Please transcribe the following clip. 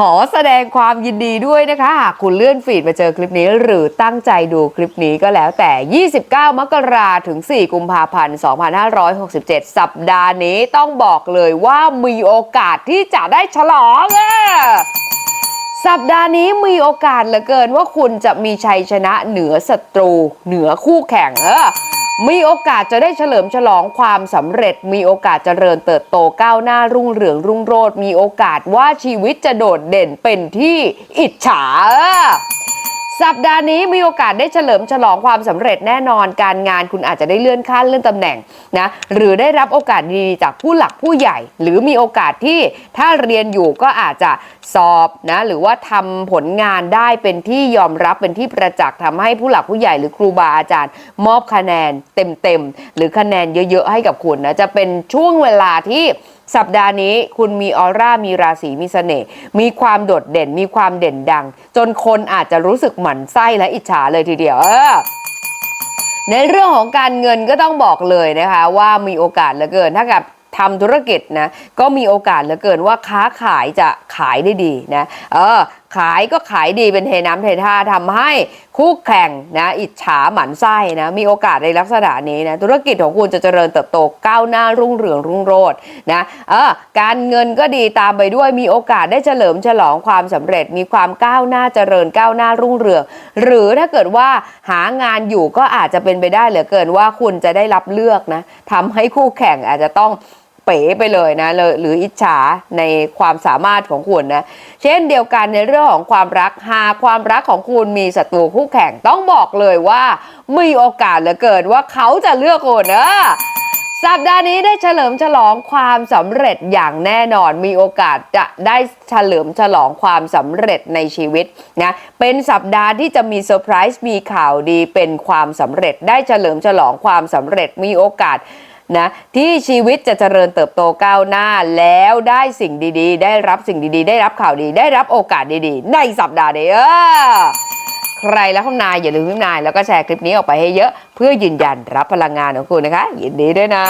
ขอแสดงความยินดีด้วยนะคะหากคุณเลื่อนฟีดมาเจอคลิปนี้ หรือตั้งใจดูคลิปนี้ก็แล้วแต่ 29 มกราถึง 4 กุมภาพันธ์ 2567 สัปดาห์นี้ต้องบอกเลยว่ามีโอกาสที่จะได้ฉลองอะสัปดาห์นี้มีโอกาสเหลือเกินว่าคุณจะมีชัยชนะเหนือศัตรู เหนือคู่แข่งเออ มีโอกาสจะได้เฉลิมฉลองความสำเร็จ มีโอกาสเจริญเติบโตก้าวหน้ารุ่งเรืองรุ่งโรจน์มีโอกาสว่าชีวิตจะโดดเด่นเป็นที่อิจฉา สัปดาห์นี้มีโอกาสได้เฉลิมฉลองความสำเร็จแน่นอนการงานคุณอาจจะได้เลื่อนขั้นเลื่อนตำแหน่งนะหรือได้รับโอกาสดีๆจากผู้หลักผู้ใหญ่ หรือมีโอกาสที่ถ้าเรียนอยู่ก็อาจจะสอบนะหรือว่าทำผลงานได้เป็นที่ยอมรับเป็นที่ประจักษ์ทำให้ผู้หลักผู้ใหญ่หรือครูบาอาจารย์ มอบคะแนนเต็มๆหรือคะแนนเยอะๆให้กับคุณนะจะเป็นช่วงเวลาที่ สัปดาห์นี้คุณมีออร่ามีราศีมีเสน่ห์มีความโดดเด่นมีความเด่นดัง จนคนอาจจะรู้สึกหมั่นไส้และอิจฉาเลยทีเดียว เออในเรื่องของการเงินก็ต้องบอกเลยนะคะ ว่ามีโอกาสเหลือเกินถ้ากับทำธุรกิจนะก็มีโอกาสเหลือเกินว่าค้าขายจะขายได้ดีนะเออขายก็ขายดีเป็นเทน้ำเทท่าทำให้คู่แข่งนะอิจฉาหมันไส้นะมีโอกาสในลักษณะนี้นะธุรกิจของคุณจะเจริญเติบโตก้าวหน้ารุ่งเรืองรุ่งโรจน์นะเออการเงินก็ดีตามไปด้วยมีโอกาสได้เฉลิมฉลองความสำเร็จ มีความก้าวหน้าเจริญก้าวหน้ารุ่งเรือง หรือถ้าเกิดว่าหางานอยู่ก็อาจจะเป็นไปได้เหลือเกินว่าคุณจะได้รับเลือกนะทำให้คู่แข่งอาจจะต้อง เป๋ไปเลยนะเลยหรืออิจฉาในความสามารถของคุณนะ เช่นเดียวกันในเรื่องของความรักหากความรักของคุณมีศัตรูคู่แข่งต้องบอกเลยว่า มีโอกาสเหลือเกินว่าเขาจะเลือกคุณนะสัปดาห์นี้ได้เฉลิมฉลองความสำเร็จอย่างแน่นอนมีโอกาสจะได้เฉลิมฉลองความสำเร็จในชีวิตนะเป็นสัปดาห์ที่จะมีเซอร์ไพรส์มีข่าวดีเป็นความสำเร็จได้เฉลิมฉลองความสำเร็จมีโอกาส นะที่ชีวิตจะเจริญเติบโตก้าวหน้าแล้วได้สิ่งดีๆ ได้รับสิ่งดีๆ ได้รับข่าวดีได้รับโอกาสดีๆ ในสัปดาห์นี้เออใครแล้วข้างนายอย่าลืมพิมพ์นายแล้วก็แชร์คลิปนี้ออกไปให้เยอะ เพื่อยืนยันรับพลังงานของคุณนะคะ ยินดีด้วยนะ